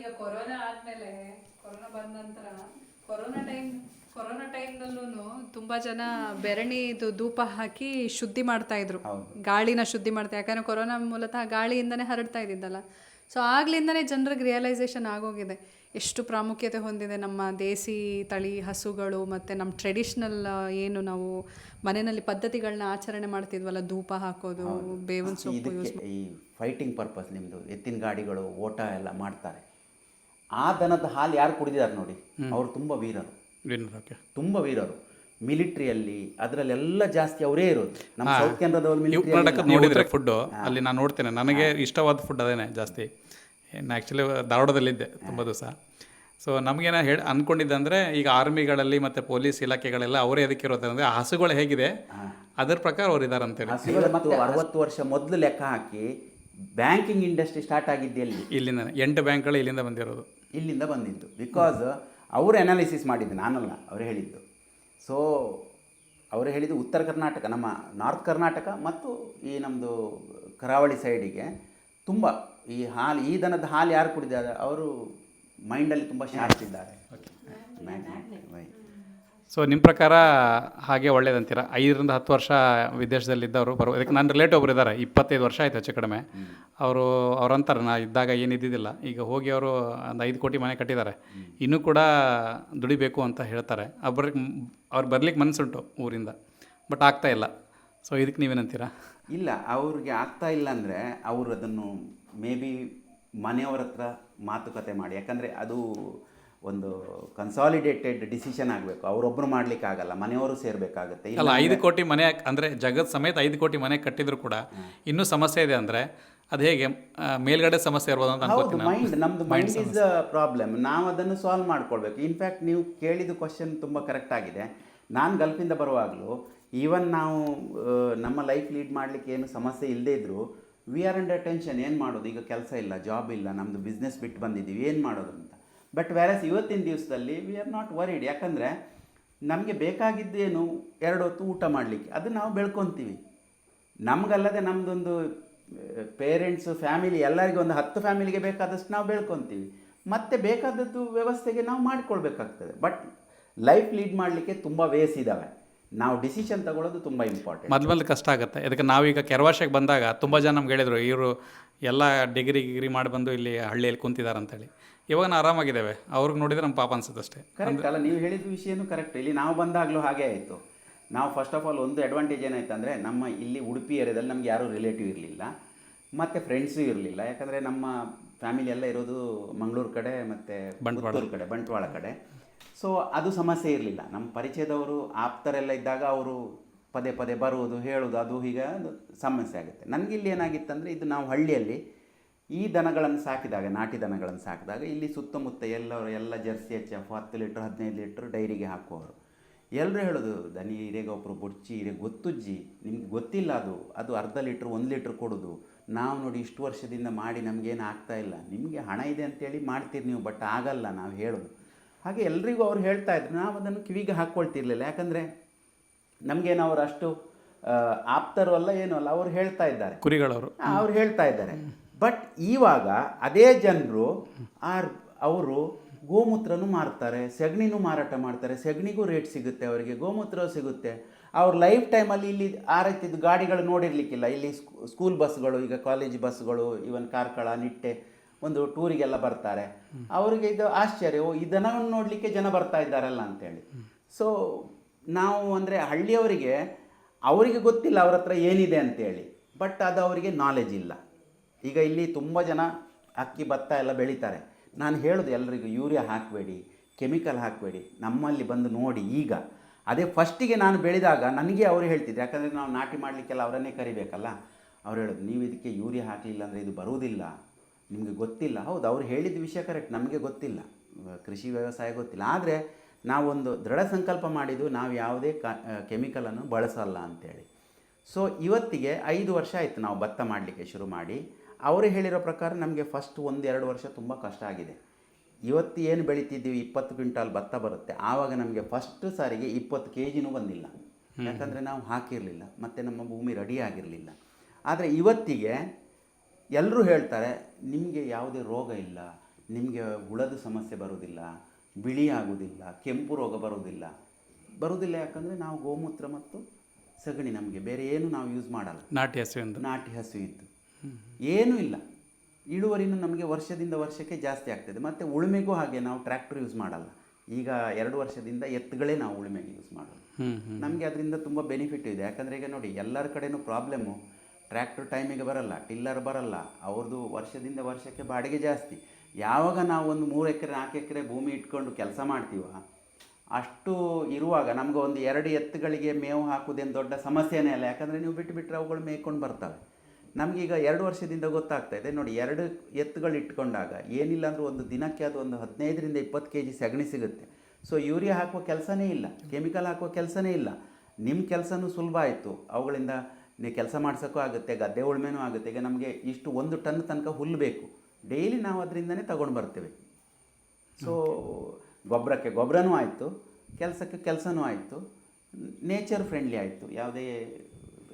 ಈಗ ಕೊರೋನಾ ಆದ್ಮೇಲೆ ಕೊರೋನಾ ಬಂದ ನಂತರ ಕೊರೋನಾ ಟೈಮ್ ಕೊರೋನಾ ಟೈಮ್ನಲ್ಲೂ ತುಂಬಾ ಜನ ಬೆರಣಿದು ಧೂಪ ಹಾಕಿ ಶುದ್ಧಿ ಮಾಡ್ತಾ ಇದ್ರು. ಗಾಳಿನ ಶುದ್ಧಿ ಮಾಡ್ತಾ ಯಾಕಂದ್ರೆ ಕೊರೋನಾ ಮೂಲತಃ ಗಾಳಿಯಿಂದನೇ ಹರಡ್ತಾ ಇದ್ದಿದ್ದಲ್ಲ. ಸೊ ಆಗ್ಲಿಂದನೇ ಜನರಿಗೆ ರಿಯಲೈಸೇಷನ್ ಆಗೋಗಿದೆ. ಎಷ್ಟು ಪ್ರಾಮುಖ್ಯತೆ ಹೊಂದಿದೆ ನಮ್ಮ ದೇಸಿ ತಳಿ ಹಸುಗಳು ಮತ್ತು ನಮ್ಮ ಟ್ರೆಡಿಷ್ನಲ್ ಏನು ನಾವು ಮನೆಯಲ್ಲಿ ಪದ್ಧತಿಗಳನ್ನ ಆಚರಣೆ ಮಾಡ್ತಿದ್ವಲ್ಲ ಧೂಪ ಹಾಕೋದು ಬೇವಿನ ಸೊಪ್ಪು ಯೂಸ್ ಈ ಫೈಟಿಂಗ್ ಪರ್ಪಸ್ ನಿಮ್ಮದು ಎತ್ತಿನ ಗಾಡಿಗಳು ಓಟ ಎಲ್ಲ ಮಾಡ್ತಾರೆ. ಆ ದನದ ಹಾಲು ಯಾರು ಕುಡಿದಿದ್ದಾರೆ ನೋಡಿ ಅವರು ತುಂಬ ವೀರರು. ತುಂಬ ವೀರರು. ಮಿಲಿಟ್ರಿಯಲ್ಲಿ ಅದರಲ್ಲೆಲ್ಲ ಜಾಸ್ತಿ ಅವರೇ ಇರೋದು. ನಮ್ಮ ಸೌತ್ ಕೆನರಾದವ್ರು ಮಿಲಿಟರಿ ಕರ್ನಾಟಕ ನೋಡಿದ್ರೆ ಫುಡ್ಡು ಅಲ್ಲಿ ನಾನು ನೋಡ್ತೇನೆ. ನನಗೆ ಇಷ್ಟವಾದ ಫುಡ್ ಅದೇನೆ ಜಾಸ್ತಿ. ನಾನು ಆ್ಯಕ್ಚುಲಿ ಧಾರವಾಡದಲ್ಲಿದ್ದೆ ತುಂಬ ದಿವಸ. ಸೊ ನಮಗೇನ ಹೇಳಿ ಅಂದ್ಕೊಂಡಿದ್ದೆ ಅಂದರೆ ಈಗ ಆರ್ಮಿಗಳಲ್ಲಿ ಮತ್ತು ಪೊಲೀಸ್ ಇಲಾಖೆಗಳೆಲ್ಲ ಅವರೇ ಅದಕ್ಕೆ ಇರೋದಂದರೆ ಹಸುಗಳು ಹೇಗಿದೆ. ಅದರ ಪ್ರಕಾರ ಅವ್ರು ಇದ್ದಾರೆ ಅಂತೇಳಿ ಮತ್ತು ಅರವತ್ತು ವರ್ಷ ಮೊದಲು ಲೆಕ್ಕ ಹಾಕಿ ಬ್ಯಾಂಕಿಂಗ್ ಇಂಡಸ್ಟ್ರಿ ಸ್ಟಾರ್ಟ್ ಆಗಿದ್ದೆ ಇಲ್ಲಿ? ಇಲ್ಲಿಂದ ಎಂಟು ಬ್ಯಾಂಕ್ಗಳು ಇಲ್ಲಿಂದ ಬಂದಿರೋದು. ಇಲ್ಲಿಂದ ಬಂದಿದ್ದು. ಬಿಕಾಸ್ ಅವರು ಅನಾಲಿಸಿಸ್ ಮಾಡಿದ್ದು ನಾನಲ್ಲ ಅವರು ಹೇಳಿದ್ದು. ಸೊ ಅವರು ಹೇಳಿದ್ದು ಉತ್ತರ ಕರ್ನಾಟಕ ನಮ್ಮ ನಾರ್ತ್ ಕರ್ನಾಟಕ ಮತ್ತು ಈ ನಮ್ಮದು ಕರಾವಳಿ ಸೈಡಿಗೆ ತುಂಬ ಈ ಹಾಲು ಈ ದನದ ಹಾಲು ಯಾರು ಕುಡಿದಾರೆ ಅವರು ಮೈಂಡಲ್ಲಿ ತುಂಬ ಶಾರ್ಪ್ ಇದ್ದಾರೆ. ಸೊ ನಿಮ್ಮ ಪ್ರಕಾರ ಹಾಗೆ ಒಳ್ಳೇದಂತೀರ ಐದರಿಂದ ಹತ್ತು ವರ್ಷ ವಿದೇಶದಲ್ಲಿದ್ದವರು ಬರೋ ಅದಕ್ಕೆ ನನ್ನ ರಿಲೇಟಿವ್ ಒಬ್ರು ಇದ್ದಾರೆ ಇಪ್ಪತ್ತೈದು ವರ್ಷ ಆಯ್ತು ಹೆಚ್ಚು ಕಡಿಮೆ. ಅವರು ಅವ್ರಂತಾರೆ. ನಾ ಇದ್ದಾಗ ಏನು ಇದ್ದಿದ್ದಿಲ್ಲ. ಈಗ ಹೋಗಿ ಅವರು ಒಂದು ಐದು ಕೋಟಿ ಮನೆ ಕಟ್ಟಿದ್ದಾರೆ. ಇನ್ನೂ ಕೂಡ ದುಡಿಬೇಕು ಅಂತ ಹೇಳ್ತಾರೆ. ಅವ್ರಿಗೆ ಅವ್ರು ಬರ್ಲಿಕ್ಕೆ ಮನಸ್ಸುಂಟು ಊರಿಂದ. ಬಟ್ ಆಗ್ತಾ ಇಲ್ಲ. ಸೊ ಇದಕ್ಕೆ ನೀವೇನಂತೀರಾ? ಇಲ್ಲ, ಅವ್ರಿಗೆ ಆಗ್ತಾ ಇಲ್ಲ ಅಂದರೆ ಅವರು ಅದನ್ನು ಮೇ ಬಿ ಮನೆಯವ್ರ ಹತ್ರ ಮಾತುಕತೆ ಮಾಡಿ. ಯಾಕಂದರೆ ಅದು ಒಂದು ಕನ್ಸಾಲಿಡೇಟೆಡ್ ಡಿಸಿಷನ್ ಆಗಬೇಕು. ಅವರೊಬ್ಬರು ಮಾಡ್ಲಿಕ್ಕೆ ಆಗಲ್ಲ ಮನೆಯವರು ಸೇರಬೇಕಾಗುತ್ತೆ. ಇಲ್ಲ ಐದು ಕೋಟಿ ಮನೆ ಅಂದರೆ ಜಗತ್ ಸಮೇತ ಐದು ಕೋಟಿ ಮನೆ ಕಟ್ಟಿದ್ರು ಕೂಡ ಇನ್ನೂ ಸಮಸ್ಯೆ ಇದೆ ಅಂದರೆ ಅದು ಹೇಗೆ ಮೇಲ್ಗಡೆ ಸಮಸ್ಯೆ ಇರ್ಬೋದು ಅಂತ ಹೌದು. ಮೈಂಡ್ ನಮ್ದು ಮೈಂಡ್ ಇಸ್ ಪ್ರಾಬ್ಲಮ್ ನಾವು ಅದನ್ನು ಸಾಲ್ವ್ ಮಾಡ್ಕೊಳ್ಬೇಕು. ಇನ್ಫ್ಯಾಕ್ಟ್ ನೀವು ಕೇಳಿದ ಕ್ವಶನ್ ತುಂಬ ಕರೆಕ್ಟ್ ಆಗಿದೆ. ನಾನು ಗಲ್ಫಿಂದ ಬರುವಾಗಲೂ ಈವನ್ ನಾವು ನಮ್ಮ ಲೈಫ್ ಲೀಡ್ ಮಾಡಲಿಕ್ಕೆ ಏನು ಸಮಸ್ಯೆ ಇಲ್ಲದೇ ಇದ್ದರೂ ವಿ ಆರ್ ಅಂಡರ್ ಟೆನ್ಷನ್ ಏನು ಮಾಡೋದು? ಈಗ ಕೆಲಸ ಇಲ್ಲ ಜಾಬ್ ಇಲ್ಲ ನಮ್ಮದು ಬಿಸ್ನೆಸ್ ಬಿಟ್ಟು ಬಂದಿದ್ದೀವಿ. ಏನು ಮಾಡೋದು ಅಂತ? ಬಟ್ ವ್ಯಾರಸ್ ಇವತ್ತಿನ ದಿವಸದಲ್ಲಿ ವಿ ಆರ್ ನಾಟ್ ವರಿಡ್ ಯಾಕಂದರೆ ನಮಗೆ ಬೇಕಾಗಿದ್ದೇನು ಎರಡು ಹೊತ್ತು ಊಟ ಮಾಡಲಿಕ್ಕೆ. ಅದು ನಾವು ಬೆಳ್ಕೊತೀವಿ. ನಮಗಲ್ಲದೆ ನಮ್ಮದೊಂದು ಪೇರೆಂಟ್ಸು ಫ್ಯಾಮಿಲಿ ಎಲ್ಲರಿಗೂ ಒಂದು ಹತ್ತು ಫ್ಯಾಮಿಲಿಗೆ ಬೇಕಾದಷ್ಟು ನಾವು ಬೆಳ್ಕೊತೀವಿ. ಮತ್ತೆ ಬೇಕಾದದ್ದು ವ್ಯವಸ್ಥೆಗೆ ನಾವು ಮಾಡಿಕೊಳ್ಬೇಕಾಗ್ತದೆ. ಬಟ್ ಲೈಫ್ ಲೀಡ್ ಮಾಡಲಿಕ್ಕೆ ತುಂಬ ವೇಸ್ ಇದ್ದಾವೆ ನಾವು ಡಿಸಿಷನ್ ತಗೊಳ್ಳೋದು ತುಂಬ ಇಂಪಾರ್ಟೆಂಟ್ ಮೊದಲು ಮೊದಲು ಕಷ್ಟ ಆಗುತ್ತೆ. ಅದಕ್ಕೆ ನಾವೀಗ ಕೆರವಾಶಕ್ಕೆ ಬಂದಾಗ ತುಂಬ ಜನ ನಮ್ಗೆ ಹೇಳಿದರು, ಇವರು ಎಲ್ಲ ಡಿಗ್ರಿ ಗಿಗ್ರಿ ಮಾಡಿ ಬಂದು ಇಲ್ಲಿ ಹಳ್ಳಿಯಲ್ಲಿ ಕುಂತಿದ್ದಾರೆ ಅಂತೇಳಿ ಇವಾಗ ನಾವು ಆರಾಮಾಗಿದ್ದೇವೆ. ಅವ್ರಿಗೆ ನೋಡಿದ್ರೆ ನಮ್ಮ ಪಾಪ ಅನ್ಸುತ್ತೆ ಅಷ್ಟೇ. ಕರೆಕ್ಟ್ ಅಲ್ಲ ನೀವು ಹೇಳಿದ ವಿಷಯನೂ ಕರೆಕ್ಟ್ ಇಲ್ಲಿ ನಾವು ಬಂದಾಗಲೂ ಹಾಗೆ ಆಯಿತು. ನಾವು ಫಸ್ಟ್ ಆಫ್ ಆಲ್ ಒಂದು ಅಡ್ವಾಂಟೇಜ್ ಏನಾಯ್ತು ಅಂದರೆ ನಮ್ಮ ಇಲ್ಲಿ ಉಡುಪಿ ಏರಿಯಾದಲ್ಲಿ ನಮ್ಗೆ ಯಾರೂ ರಿಲೇಟಿವ್ ಇರಲಿಲ್ಲ. ಮತ್ತು ಫ್ರೆಂಡ್ಸು ಇರಲಿಲ್ಲ. ಯಾಕಂದರೆ ನಮ್ಮ ಫ್ಯಾಮಿಲಿ ಎಲ್ಲ ಇರೋದು ಮಂಗಳೂರು ಕಡೆ ಮತ್ತು ಬಂಟ್ವಾಳ. ಕಡೆ ಬಂಟ್ವಾಳ ಕಡೆ. ಸೊ ಅದು ಸಮಸ್ಯೆ ಇರಲಿಲ್ಲ. ನಮ್ಮ ಪರಿಚಯದವರು ಆಪ್ತರೆಲ್ಲ ಇದ್ದಾಗ ಅವರು ಪದೇ ಪದೇ ಬರುವುದು ಹೇಳೋದು ಅದು ಹೀಗೆ ಅದು ಸಮಸ್ಯೆ ಆಗುತ್ತೆ. ನನಗಿಲ್ಲಿ ಇಲ್ಲಿ ಏನಾಗಿತ್ತಂದರೆ ಇದು ನಾವು ಹಳ್ಳಿಯಲ್ಲಿ ಈ ದನಗಳನ್ನು ಸಾಕಿದಾಗ ನಾಟಿ ದನಗಳನ್ನು ಸಾಕಿದಾಗ ಇಲ್ಲಿ ಸುತ್ತಮುತ್ತ ಎಲ್ಲರೂ ಎಲ್ಲ ಜರ್ಸಿ ಹೆಚ್ಚ ಎಫ್ ಹತ್ತು ಲೀಟ್ರ್ ಹದಿನೈದು ಲೀಟ್ರ್ ಡೈರಿಗೆ ಹಾಕುವವರು. ಎಲ್ಲರೂ ಹೇಳೋದು ದನಿ ಹಿರೇಗೊಬ್ಬರು ಬುಡ್ಚಿ ಹಿರೇ ಗೊತ್ತುಜ್ಜಿ. ನಿಮ್ಗೆ ಗೊತ್ತಿಲ್ಲ ಅದು ಅದು ಅರ್ಧ ಲೀಟ್ರ್ ಒಂದು ಲೀಟ್ರ್ ಕೊಡೋದು. ನಾವು ನೋಡಿ ಇಷ್ಟು ವರ್ಷದಿಂದ ಮಾಡಿ ನಮಗೇನು ಆಗ್ತಾ ಇಲ್ಲ. ನಿಮಗೆ ಹಣ ಇದೆ ಅಂತೇಳಿ ಮಾಡ್ತೀರಿ ನೀವು ಬಟ್ ಆಗಲ್ಲ ನಾವು ಹೇಳೋದು. ಹಾಗೆ ಎಲ್ರಿಗೂ ಅವ್ರು ಹೇಳ್ತಾ ಇದ್ರು ನಾವು ಅದನ್ನು ಕಿವಿಗೆ ಹಾಕ್ಕೊಳ್ತಿರ್ಲಿಲ್ಲ. ಯಾಕಂದರೆ ನಮಗೇನು ಅವರು ಅಷ್ಟು ಆಪ್ತರು ಅಲ್ಲ ಏನೂ ಅಲ್ಲ ಅವ್ರು ಹೇಳ್ತಾ ಇದ್ದಾರೆ. ಕುರಿಗಳವರು. ಅವ್ರು ಹೇಳ್ತಾ ಇದ್ದಾರೆ. ಬಟ್ ಇವಾಗ ಅದೇ ಜನರು ಆರ್ ಅವರು ಗೋಮೂತ್ರನೂ ಮಾರ್ತಾರೆ, ಸಗಣಿನೂ ಮಾರಾಟ ಮಾಡ್ತಾರೆ, ಸಗಣಿಗೂ ರೇಟ್ ಸಿಗುತ್ತೆ ಅವರಿಗೆ, ಗೋಮೂತ್ರ ಸಿಗುತ್ತೆ. ಅವ್ರ ಲೈಫ್ ಟೈಮಲ್ಲಿ ಇಲ್ಲಿ ಆ ರೀತಿದ್ದು ಗಾಡಿಗಳು ನೋಡಿರಲಿಕ್ಕಿಲ್ಲ. ಇಲ್ಲಿ ಸ್ಕೂ- ಸ್ಕೂಲ್ ಬಸ್ಗಳು ಈಗ ಕಾಲೇಜ್ ಬಸ್ಗಳು ಇವನ್ ಕಾರ್ಕಳ, ನಿಟ್ಟೆ, ಒಂದು ಟೂರಿಗೆಲ್ಲ ಬರ್ತಾರೆ. ಅವರಿಗೆ ಇದು ಆಶ್ಚರ್ಯ. ಇದನ್ನು ನೋಡಲಿಕ್ಕೆ ಜನ ಬರ್ತಾ ಇದ್ದಾರಲ್ಲ ಅಂತೇಳಿ. ಸೊ ನಾವು ಅಂದರೆ ಹಳ್ಳಿಯವರಿಗೆ ಅವರಿಗೆ ಗೊತ್ತಿಲ್ಲ ಅವ್ರ ಹತ್ರ ಏನಿದೆ ಅಂತೇಳಿ. ಬಟ್ ಅದು ಅವರಿಗೆ ನಾಲೆಜ್ ಇಲ್ಲ. ಈಗ ಇಲ್ಲಿ ತುಂಬ ಜನ ಅಕ್ಕಿ, ಭತ್ತ ಎಲ್ಲ ಬೆಳೀತಾರೆ. ನಾನು ಹೇಳೋದು ಎಲ್ಲರಿಗೂ ಯೂರಿಯಾ ಹಾಕಬೇಡಿ, ಕೆಮಿಕಲ್ ಹಾಕಬೇಡಿ, ನಮ್ಮಲ್ಲಿ ಬಂದು ನೋಡಿ ಈಗ. ಅದೇ ಫಸ್ಟಿಗೆ ನಾನು ಬೆಳೆದಾಗ ನನಗೆ ಅವರು ಹೇಳ್ತಿದ್ರು, ಯಾಕಂದರೆ ನಾವು ನಾಟಿ ಮಾಡಲಿಕ್ಕೆಲ್ಲ ಅವರನ್ನೇ ಕರಿಬೇಕಲ್ಲ. ಅವ್ರು ಹೇಳೋದು, ನೀವು ಇದಕ್ಕೆ ಯೂರಿಯಾ ಹಾಕಲಿಲ್ಲ ಅಂದರೆ ಇದು ಬರುವುದಿಲ್ಲ. ನಿಮಗೆ ಗೊತ್ತಿಲ್ಲ. ಹೌದು, ಅವ್ರು ಹೇಳಿದ ವಿಷಯ ಕರೆಕ್ಟ್ ನಮಗೆ ಗೊತ್ತಿಲ್ಲ. ಕೃಷಿ ವ್ಯವಸಾಯ ಗೊತ್ತಿಲ್ಲ. ಆದರೆ ನಾವೊಂದು ದೃಢ ಸಂಕಲ್ಪ ಮಾಡಿದ್ದು, ನಾವು ಯಾವುದೇ ಕ ಕೆಮಿಕಲನ್ನು ಬಳಸಲ್ಲ ಅಂತೇಳಿ. ಸೊ ಇವತ್ತಿಗೆ ಐದು ವರ್ಷ ಆಯಿತು ನಾವು ಭತ್ತ ಮಾಡಲಿಕ್ಕೆ ಶುರು ಮಾಡಿ. ಅವರು ಹೇಳಿರೋ ಪ್ರಕಾರ ನಮಗೆ ಫಸ್ಟ್ ಒಂದು ಎರಡು ವರ್ಷ ತುಂಬ ಕಷ್ಟ ಆಗಿದೆ. ಇವತ್ತು ಏನು ಬೆಳಿತಿದ್ದೀವಿ? ಇಪ್ಪತ್ತು ಕ್ವಿಂಟಾಲ್ ಭತ್ತ ಬರುತ್ತೆ. ಆವಾಗ ನಮಗೆ ಫಸ್ಟ್ ಸಾರಿಗೆ ಇಪ್ಪತ್ತು ಕೆ ಜಿನೂ ಬಂದಿಲ್ಲ ಯಾಕಂದರೆ ನಾವು ಹಾಕಿರಲಿಲ್ಲ. ಮತ್ತು ನಮ್ಮ ಭೂಮಿ ರೆಡಿ ಆಗಿರಲಿಲ್ಲ. ಆದರೆ ಇವತ್ತಿಗೆ ಎಲ್ಲರೂ ಹೇಳ್ತಾರೆ ನಿಮಗೆ ಯಾವುದೇ ರೋಗ ಇಲ್ಲ ನಿಮಗೆ ಹುಳದ ಸಮಸ್ಯೆ ಬರೋದಿಲ್ಲ ಬಿಳಿ ಆಗೋದಿಲ್ಲ ಕೆಂಪು ರೋಗ ಬರೋದಿಲ್ಲ. ಬರೋದಿಲ್ಲ ಯಾಕಂದರೆ ನಾವು ಗೋಮೂತ್ರ ಮತ್ತು ಸಗಣಿ ನಮಗೆ ಬೇರೆ ಏನು ನಾವು ಯೂಸ್ ಮಾಡಲ್ಲ. ನಾಟಿ ಹಸುವಿಂದ. ನಾಟಿ ಹಸು ಇದ್ದು ಏನೂ ಇಲ್ಲ. ಇಳುವರಿನೂ ನಮಗೆ ವರ್ಷದಿಂದ ವರ್ಷಕ್ಕೆ ಜಾಸ್ತಿ ಆಗ್ತದೆ. ಮತ್ತು ಉಳುಮೆಗೂ ಹಾಗೆ ನಾವು ಟ್ರ್ಯಾಕ್ಟರ್ ಯೂಸ್ ಮಾಡಲ್ಲ. ಈಗ ಎರಡು ವರ್ಷದಿಂದ ಎತ್ತುಗಳೇ ನಾವು ಉಳುಮೆಗೆ ಯೂಸ್ ಮಾಡೋದು. ನಮಗೆ ಅದರಿಂದ ತುಂಬ ಬೆನಿಫಿಟ್ ಇದೆ. ಯಾಕಂದರೆ ಈಗ ನೋಡಿ ಎಲ್ಲರ ಕಡೆನೂ ಪ್ರಾಬ್ಲಮ್ಮು ಟ್ರ್ಯಾಕ್ಟರ್ ಟೈಮಿಗೆ ಬರಲ್ಲ ಟಿಲ್ಲರ್ ಬರಲ್ಲ. ಅವ್ರದ್ದು ವರ್ಷದಿಂದ ವರ್ಷಕ್ಕೆ ಬಾಡಿಗೆ ಜಾಸ್ತಿ. ಯಾವಾಗ ನಾವು ಒಂದು ಮೂರು ಎಕರೆ ನಾಲ್ಕು ಎಕರೆ ಭೂಮಿ ಇಟ್ಕೊಂಡು ಕೆಲಸ ಮಾಡ್ತೀವ ಅಷ್ಟು ಇರುವಾಗ ನಮ್ಗೆ ಒಂದು ಎರಡು ಎತ್ತುಗಳಿಗೆ ಮೇವು ಹಾಕೋದೇನು ದೊಡ್ಡ ಸಮಸ್ಯೆನೇ ಅಲ್ಲ. ಯಾಕಂದರೆ ನೀವು ಬಿಟ್ಟು ಬಿಟ್ಟರೆ ಅವುಗಳು ಮೇಯ್ಕೊಂಡು ಬರ್ತವೆ. ನಮಗೀಗ ಎರಡು ವರ್ಷದಿಂದ ಗೊತ್ತಾಗ್ತಾ ಇದೆ. ನೋಡಿ, ಎರಡು ಎತ್ತುಗಳು ಇಟ್ಕೊಂಡಾಗ ಏನಿಲ್ಲ ಅಂದರೂ ಒಂದು ದಿನಕ್ಕೆ ಅದು ಒಂದು ಹದಿನೈದರಿಂದ ಇಪ್ಪತ್ತು ಕೆ ಜಿ ಸಗಣಿ ಸಿಗುತ್ತೆ. ಸೊ ಯೂರಿಯಾ ಹಾಕುವ ಕೆಲಸನೇ ಇಲ್ಲ. ಕೆಮಿಕಲ್ ಹಾಕುವ ಕೆಲಸನೇ ಇಲ್ಲ. ನಿಮ್ಮ ಕೆಲಸನೂ ಸುಲಭ ಆಯಿತು. ಅವುಗಳಿಂದ ನೀವು ಕೆಲಸ ಮಾಡ್ಸೋಕ್ಕೂ ಆಗುತ್ತೆ, ಗದ್ದೆ ಉಳ್ಮೆನೂ ಆಗುತ್ತೆ. ಈಗ ನಮಗೆ ಇಷ್ಟು ಒಂದು ಟನ್ ತನಕ ಹುಲ್ಲು ಬೇಕು. ಡೈಲಿ ನಾವು ಅದರಿಂದನೇ ತಗೊಂಡು ಬರ್ತೇವೆ. ಸೊ ಗೊಬ್ಬರಕ್ಕೆ ಗೊಬ್ಬರನೂ ಆಯಿತು. ಕೆಲಸಕ್ಕೆ ಕೆಲಸನೂ ಆಯಿತು. ನೇಚರ್ ಫ್ರೆಂಡ್ಲಿ ಆಯಿತು. ಯಾವುದೇ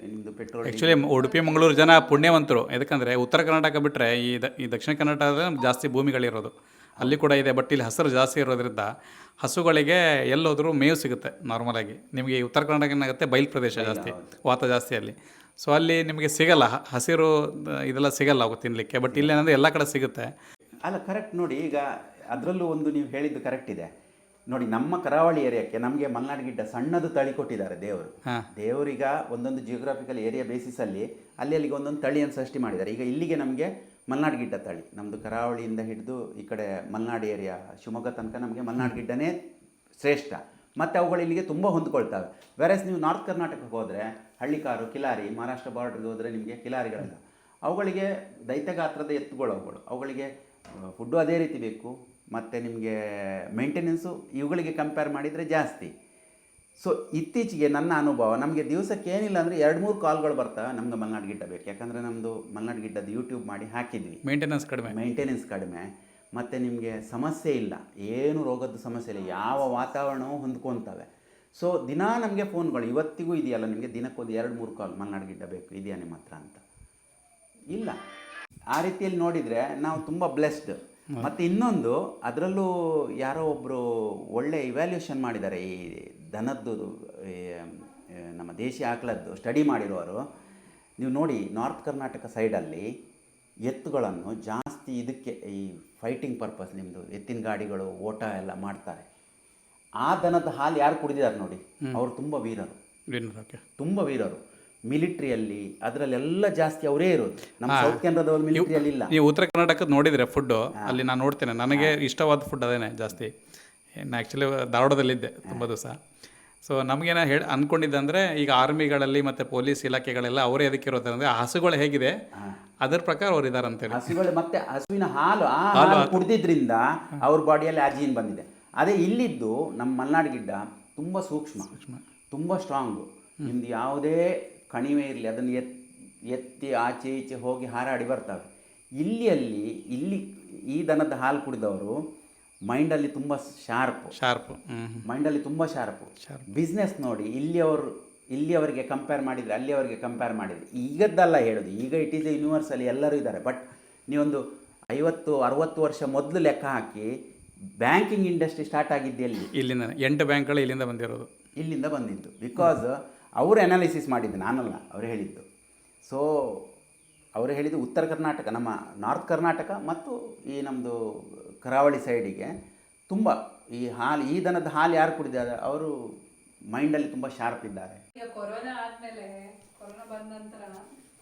ನಿಮ್ಮದು ಪೆಟ್ರೋಲ್ ಆ್ಯಕ್ಚುಲಿ ಉಡುಪಿ ಮಂಗಳೂರು ಜನ ಪುಣ್ಯವಂತರು. ಯಾಕಂದರೆ ಉತ್ತರ ಕರ್ನಾಟಕ ಬಿಟ್ಟರೆ ಈ ದ ಈ ದಕ್ಷಿಣ ಕರ್ನಾಟಕದ ಜಾಸ್ತಿ ಭೂಮಿಗಳಿರೋದು. ಅಲ್ಲಿ ಕೂಡ ಇದೆ ಬಟ್ ಇಲ್ಲಿ ಹಸಿರು ಜಾಸ್ತಿ ಇರೋದ್ರಿಂದ ಹಸುಗಳಿಗೆ ಎಲ್ಲೋದ್ರೂ ಮೇವು ಸಿಗುತ್ತೆ ನಾರ್ಮಲಾಗಿ ನಿಮಗೆ ಉತ್ತರ ಕರ್ನಾಟಕ ಏನಾಗುತ್ತೆ ಬಯಲು ಪ್ರದೇಶ ಜಾಸ್ತಿ ವಾತ ಜಾಸ್ತಿ ಅಲ್ಲಿ. ಸೊ ಅಲ್ಲಿ ನಿಮಗೆ ಸಿಗಲ್ಲ ಹಸಿರು ಇದೆಲ್ಲ ಸಿಗಲ್ಲ ಅವು ತಿನ್ನಲಿಕ್ಕೆ ಬಟ್ ಇಲ್ಲಿ ಏನಂದರೆ ಎಲ್ಲ ಕಡೆ ಸಿಗುತ್ತೆ. ಅಲ್ಲ ಕರೆಕ್ಟ್ ನೋಡಿ ಈಗ ಅದರಲ್ಲೂ ಒಂದು ನೀವು ಹೇಳಿದ್ದು ಕರೆಕ್ಟ್ ಇದೆ. ನೋಡಿ ನಮ್ಮ ಕರಾವಳಿ ಏರಿಯಾಕ್ಕೆ ನಮಗೆ ಮಲ್ನಾಡು ಗಿಡ್ಡ ಸಣ್ಣದು ತಳಿ ಕೊಟ್ಟಿದ್ದಾರೆ ದೇವರು. ದೇವರಿಗ ಒಂದೊಂದು ಜಿಯೋಗ್ರಾಫಿಕಲ್ ಏರಿಯಾ ಬೇಸಿಸಲ್ಲಿ ಅಲ್ಲಿ ಅಲ್ಲಿಗೆ ಒಂದೊಂದು ತಳಿಯನ್ನು ಸೃಷ್ಟಿ ಮಾಡಿದ್ದಾರೆ. ಈಗ ಇಲ್ಲಿಗೆ ನಮಗೆ ಮಲ್ನಾಡು ಗಿಡ್ಡ ತಳಿ. ನಮ್ಮದು ಕರಾವಳಿಯಿಂದ ಹಿಡಿದು ಈ ಕಡೆ ಮಲ್ನಾಡು ಏರಿಯಾ ಶಿವಮೊಗ್ಗ ತನಕ ನಮಗೆ ಮಲ್ನಾಡು ಗಿಡ್ಡನೇ ಶ್ರೇಷ್ಠ. ಮತ್ತು ಅವುಗಳು ಇಲ್ಲಿಗೆ ತುಂಬ ಹೊಂದ್ಕೊಳ್ತವೆ. ವೆರಸ್ ನೀವು ನಾರ್ತ್ ಕರ್ನಾಟಕಕ್ಕೆ ಹೋದರೆ ಹಳ್ಳಿಕಾರು ಕಿಲಾರಿ ಮಹಾರಾಷ್ಟ್ರ ಬಾರ್ಡ್ರಿಗೆ ಹೋದರೆ ನಿಮಗೆ ಕಿಲಾರಿಗಳಲ್ಲ. ಅವುಗಳಿಗೆ ದೈತ್ಯ ಗಾತ್ರದ ಎತ್ತುಗಳು ಅವುಗಳು. ಅವುಗಳಿಗೆ ಫುಡ್ಡು ಅದೇ ರೀತಿ ಬೇಕು. ಮತ್ತು ನಿಮಗೆ ಮೇಂಟೆನೆನ್ಸು ಇವುಗಳಿಗೆ ಕಂಪೇರ್ ಮಾಡಿದರೆ ಜಾಸ್ತಿ. ಸೊ ಇತ್ತೀಚೆಗೆ ನನ್ನ ಅನುಭವ ನಮಗೆ ದಿವಸಕ್ಕೆ ಏನಿಲ್ಲ ಅಂದರೆ ಎರಡು ಮೂರು ಕಾಲ್ಗಳು ಬರ್ತವೆ ನಮ್ಗೆ ಮಲ್ನಾಡು ಗಿಡ್ಡ ಬೇಕು. ಯಾಕಂದರೆ ನಮ್ಮದು ಮಲ್ನಾಡು ಗಿಡ್ಡದ ಯೂಟ್ಯೂಬ್ ಮಾಡಿ ಹಾಕಿದ್ವಿ. ಮೇಂಟೆನೆನ್ಸ್ ಕಡಿಮೆ. ಮೇಂಟೆನೆನ್ಸ್ ಕಡಿಮೆ. ಮತ್ತು ನಿಮಗೆ ಸಮಸ್ಯೆ ಇಲ್ಲ. ಏನು ರೋಗದ ಸಮಸ್ಯೆ ಇಲ್ಲ. ಯಾವ ವಾತಾವರಣವೂ ಹೊಂದ್ಕೊತವೆ. ಸೊ ದಿನಾ ನಮಗೆ ಫೋನ್ಗಳು ಇವತ್ತಿಗೂ ಇದೆಯಲ್ಲ ನಿಮಗೆ? ದಿನಕ್ಕೊಂದು ಎರಡು ಮೂರು ಕಾಲ್ ಮಲ್ನಾಡು ಗಿಡ್ಡ ಬೇಕು ಇದೆಯಾ ನಿಮ್ಮ ಹತ್ರ ಅಂತ. ಇಲ್ಲ. ಆ ರೀತಿಯಲ್ಲಿ ನೋಡಿದರೆ ನಾವು ತುಂಬ ಬ್ಲೆಸ್ಡ್ ಮತ್ತು ಇನ್ನೊಂದು ಅದರಲ್ಲೂ ಯಾರೋ ಒಬ್ಬರು ಒಳ್ಳೆ ಇವ್ಯಾಲ್ಯೂಷನ್ ಮಾಡಿದ್ದಾರೆ ಈ ದನದ್ದು ನಮ್ಮ ದೇಶಿ ಆಕಳದ್ದು ಸ್ಟಡಿ ಮಾಡಿರೋರು. ನೀವು ನೋಡಿ ನಾರ್ತ್ ಕರ್ನಾಟಕ ಸೈಡಲ್ಲಿ ಎತ್ತುಗಳನ್ನು ಜಾಸ್ತಿ ಇದಕ್ಕೆ ಈ ಫೈಟಿಂಗ್ ಪರ್ಪಸ್ ನಿಮ್ಮದು ಎತ್ತಿನ ಗಾಡಿಗಳು ಓಟ ಎಲ್ಲ ಮಾಡ್ತಾರೆ. ಆ ದನದ ಹಾಲು ಯಾರು ಕುಡಿದಿದ್ದಾರೆ ನೋಡಿ ಅವರು ತುಂಬ ವೀರರು. ತುಂಬ ವೀರರು. ಮಿಲಿಟ್ರಿಯಲ್ಲಿ ಅದರಲ್ಲೆಲ್ಲ ಜಾಸ್ತಿ ಅವರೇ ಇರೋದು. ನಮ್ಮ ಸೌತ್ ಕೆನರಾದವ್ರು ಮಿಲಿಟ್ರಿಯಲ್ಲಿ ಇಲ್ಲ. ನೀವು ಉತ್ತರ ಕರ್ನಾಟಕದ ನೋಡಿದ್ರೆ ಫುಡ್ಡು ಅಲ್ಲಿ ನಾನು ನೋಡ್ತೇನೆ. ನನಗೆ ಇಷ್ಟವಾದ ಫುಡ್ ಅದೇನೆ ಜಾಸ್ತಿ. ನಾನು ಆ್ಯಕ್ಚುಲಿ ಧಾರವಾಡದಲ್ಲಿದ್ದೆ ತುಂಬ ದಿವಸ. ಸೊ ನಮಗೇನ ಹೇಳಿ ಅಂದ್ಕೊಂಡಿದ್ದೆ ಅಂದರೆ ಈಗ ಆರ್ಮಿಗಳಲ್ಲಿ ಮತ್ತು ಪೊಲೀಸ್ ಇಲಾಖೆಗಳೆಲ್ಲ ಅವರೇ ಅದಕ್ಕೆ ಇರೋದಂದ್ರೆ ಅಂದರೆ ಹಸುಗಳು ಹೇಗಿದೆ? ಅದರ ಪ್ರಕಾರ ಅವ್ರು ಇದ್ದಾರೆ ಅಂತೇಳಿ. ಹಸುಗಳು ಮತ್ತೆ ಹಸುವಿನ ಹಾಲು ಆ ಹಾಲು ಕುಡ್ದಿದ್ರಿಂದ ಅವ್ರ ಬಾಡಿಯಲ್ಲಿ ಆ ಜೀನ್ ಬಂದಿದೆ. ಅದೇ ಇಲ್ಲಿದ್ದು ನಮ್ಮ ಮಲ್ನಾಡು ಗಿಡ್ಡ ತುಂಬ ಸೂಕ್ಷ್ಮ ತುಂಬ ಸ್ಟ್ರಾಂಗು ನಿಮ್ದು ಯಾವುದೇ ಕಣಿವೆ ಇರಲಿ ಅದನ್ನು ಎತ್ ಎತ್ತಿ ಆಚೆ ಈಚೆ ಹೋಗಿ ಹಾರಾಡಿ ಬರ್ತವೆ ಇಲ್ಲಿಯಲ್ಲಿ ಇಲ್ಲಿ ಈ ದನದ ಹಾಲು ಕುಡಿದವರು ಮೈಂಡಲ್ಲಿ ತುಂಬ ಶಾರ್ಪ್. ಶಾರ್ಪ್ ಮೈಂಡಲ್ಲಿ ತುಂಬ ಶಾರ್ಪ್. ಬಿಸ್ನೆಸ್ ನೋಡಿ ಇಲ್ಲಿಯವರು ಇಲ್ಲಿಯವರಿಗೆ ಕಂಪೇರ್ ಮಾಡಿದರೆ ಅಲ್ಲಿಯವರಿಗೆ ಕಂಪೇರ್ ಮಾಡಿದರೆ ಈಗದ್ದಲ್ಲ ಹೇಳೋದು ಈಗ ಇಟ್ ಈಸ್ ಎ ಯೂನಿವರ್ಸಲ್ಲಿ ಎಲ್ಲರೂ ಇದ್ದಾರೆ. ಬಟ್ ನೀವೊಂದು ಐವತ್ತು ಅರವತ್ತು ವರ್ಷ ಮೊದಲು ಲೆಕ್ಕ ಹಾಕಿ ಬ್ಯಾಂಕಿಂಗ್ ಇಂಡಸ್ಟ್ರಿ ಸ್ಟಾರ್ಟ್ ಆಗಿದ್ದು ಎಲ್ಲಿ ಇಲ್ಲಿಂದ ಎಂಟು ಬ್ಯಾಂಕ್ಗಳು ಇಲ್ಲಿಂದ ಬಂದಿರೋದು. ಇಲ್ಲಿಂದ ಬಂದಿದ್ದು. ಬಿಕಾಸ್ ಅವರು ಅನಾಲಿಸಿಸ್ ಮಾಡಿದ್ದು ನಾನಲ್ಲ ಅವರು ಹೇಳಿದ್ದು. ಸೊ ಅವರು ಹೇಳಿದ್ದು ಉತ್ತರ ಕರ್ನಾಟಕ ನಮ್ಮ ನಾರ್ತ್ ಕರ್ನಾಟಕ ಮತ್ತು ಈ ನಮ್ಮದು ಕರಾವಳಿ ಸೈಡಿಗೆ ತುಂಬ ಈ ಹಾಲು ಈ ದನದ ಹಾಲು ಯಾರು ಕುಡಿದಾರೆ ಅವರು ಮೈಂಡಲ್ಲಿ ತುಂಬ ಶಾರ್ಪ್ ಇದ್ದಾರೆ. ಈಗ ಕೊರೋನಾ ಆದಮೇಲೆ ಕೊರೋನಾ ಬಂದ ನಂತರ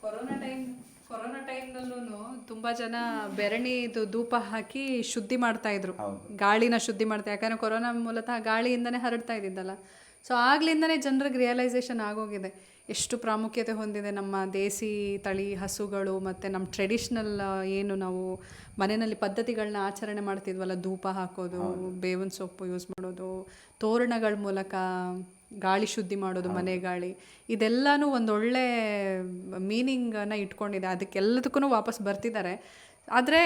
ಕೊರೋನಾ ಟೈಮ್ ಕೊರೋನಾ ಟೈಮ್ನಲ್ಲೂ ತುಂಬ ಜನ ಬೆರಣಿದು ಧೂಪ ಹಾಕಿ ಶುದ್ಧಿ ಮಾಡ್ತಾ ಇದ್ರು. ಗಾಳಿನ ಶುದ್ಧಿ ಮಾಡ್ತಾ ಯಾಕಂದ್ರೆ ಕೊರೋನಾ ಮೂಲತಃ ಗಾಳಿಯಿಂದನೇ ಹರಡ್ತಾ ಇದ್ದಿದ್ದಲ್ಲ. ಸೊ ಆಗ್ಲಿಂದನೇ ಜನರಿಗೆ ರಿಯಲೈಸೇಷನ್ ಆಗೋಗಿದೆ. ಎಷ್ಟು ಪ್ರಾಮುಖ್ಯತೆ ಹೊಂದಿದೆ ನಮ್ಮ ದೇಸಿ ತಳಿ ಹಸುಗಳು ಮತ್ತು ನಮ್ಮ ಟ್ರೆಡಿಷ್ನಲ್ ಏನು ನಾವು ಮನೆಯಲ್ಲಿ ಪದ್ಧತಿಗಳನ್ನ ಆಚರಣೆ ಮಾಡ್ತಿದ್ವಲ್ಲ ಧೂಪ ಹಾಕೋದು ಬೇವಿನ ಸೊಪ್ಪು ಯೂಸ್ ಮಾಡೋದು ತೋರಣಗಳ ಮೂಲಕ ಗಾಳಿ ಶುದ್ಧಿ ಮಾಡೋದು ಮನೆ ಗಾಳಿ ಇದೆಲ್ಲನೂ ಒಂದೊಳ್ಳೆ ಮೀನಿಂಗನ್ನು ಇಟ್ಕೊಂಡಿದೆ. ಅದಕ್ಕೆಲ್ಲದಕ್ಕೂ ವಾಪಸ್ ಬರ್ತಿದ್ದಾರೆ. ಆದರೆ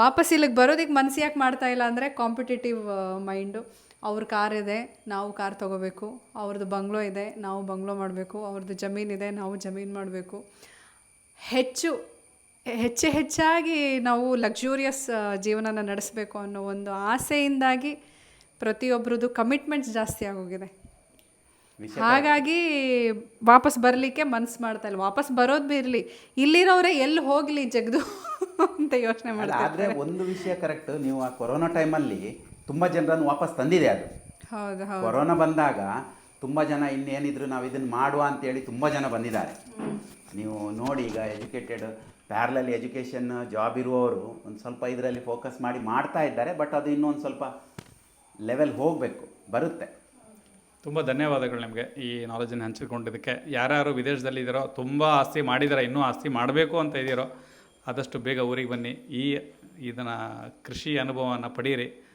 ವಾಪಸ್ ಇಲ್ಲಿಗೆ ಬರೋದಕ್ಕೆ ಮನಸ್ಸು ಯಾಕೆ ಮಾಡ್ತಾ ಇಲ್ಲ ಅಂದರೆ ಕಾಂಪಿಟೇಟಿವ್ ಮೈಂಡು ಅವ್ರ ಕಾರ್ ಇದೆ ನಾವು ಕಾರ್ ತೊಗೋಬೇಕು. ಅವ್ರದ್ದು ಬಂಗ್ಲೋ ಇದೆ ನಾವು ಬಂಗ್ಲೋ ಮಾಡಬೇಕು. ಅವ್ರದ್ದು ಜಮೀನಿದೆ ನಾವು ಜಮೀನು ಮಾಡಬೇಕು. ಹೆಚ್ಚು ಹೆಚ್ಚು ಹೆಚ್ಚಾಗಿ ನಾವು ಲಕ್ಸುರಿಯಸ್ ಜೀವನನ ನಡೆಸಬೇಕು ಅನ್ನೋ ಒಂದು ಆಸೆಯಿಂದಾಗಿ ಪ್ರತಿಯೊಬ್ಬರದ್ದು ಕಮಿಟ್ಮೆಂಟ್ಸ್ ಜಾಸ್ತಿ ಆಗೋಗಿದೆ. ಹಾಗಾಗಿ ವಾಪಸ್ ಬರಲಿಕ್ಕೆ ಮನ್ಸು ಮಾಡ್ತಾ ಇಲ್ಲ. ವಾಪಸ್ ಬರೋದು ಬಿ ಇರಲಿ. ಇಲ್ಲಿರೋರೆ ಎಲ್ಲಿ ಹೋಗಲಿ ಜಗದು ಅಂತ ಯೋಚನೆ ಮಾಡ್ತಾರೆ ಆದರೆ ಒಂದು ವಿಷಯ ಕರೆಕ್ಟ್ ನೀವು ಆ ಕೊರೋನಾ ಟೈಮಲ್ಲಿ ತುಂಬ ಜನರನ್ನು ವಾಪಸ್ ತಂದಿದೆ ಅದು. ಹೌದು ಹೌದು. ಕೊರೋನಾ ಬಂದಾಗ ತುಂಬ ಜನ ಇನ್ನೇನಿದ್ರು ನಾವು ಇದನ್ನು ಮಾಡುವ ಅಂತೇಳಿ ತುಂಬ ಜನ ಬಂದಿದ್ದಾರೆ. ನೀವು ನೋಡಿ ಈಗ ಎಜುಕೇಟೆಡ್ ಪ್ಯಾರಲಲ್ ಎಜುಕೇಷನ್ ಜಾಬ್ ಇರುವವರು ಒಂದು ಸ್ವಲ್ಪ ಇದರಲ್ಲಿ ಫೋಕಸ್ ಮಾಡಿ ಮಾಡ್ತಾ ಇದ್ದಾರೆ ಬಟ್ ಅದು ಇನ್ನೊಂದು ಸ್ವಲ್ಪ ಲೆವೆಲ್ ಹೋಗಬೇಕು ಬರುತ್ತೆ. ತುಂಬ ಧನ್ಯವಾದಗಳು ನಿಮಗೆ ಈ ನಾಲೆಜನ್ನು ಹಂಚಿಕೊಂಡಿದ್ದಕ್ಕೆ. ಯಾರ್ಯಾರು ವಿದೇಶದಲ್ಲಿ ಇದ್ದೀರೋ ತುಂಬ ಆಸ್ತಿ ಮಾಡಿದಾರೆ ಇನ್ನೂ ಆಸ್ತಿ ಮಾಡಬೇಕು ಅಂತ ಇದ್ದೀರೋ ಆದಷ್ಟು ಬೇಗ ಊರಿಗೆ ಬನ್ನಿ. ಈ ಇದನ್ನು ಕೃಷಿ ಅನುಭವವನ್ನು ಪಡೀರಿ.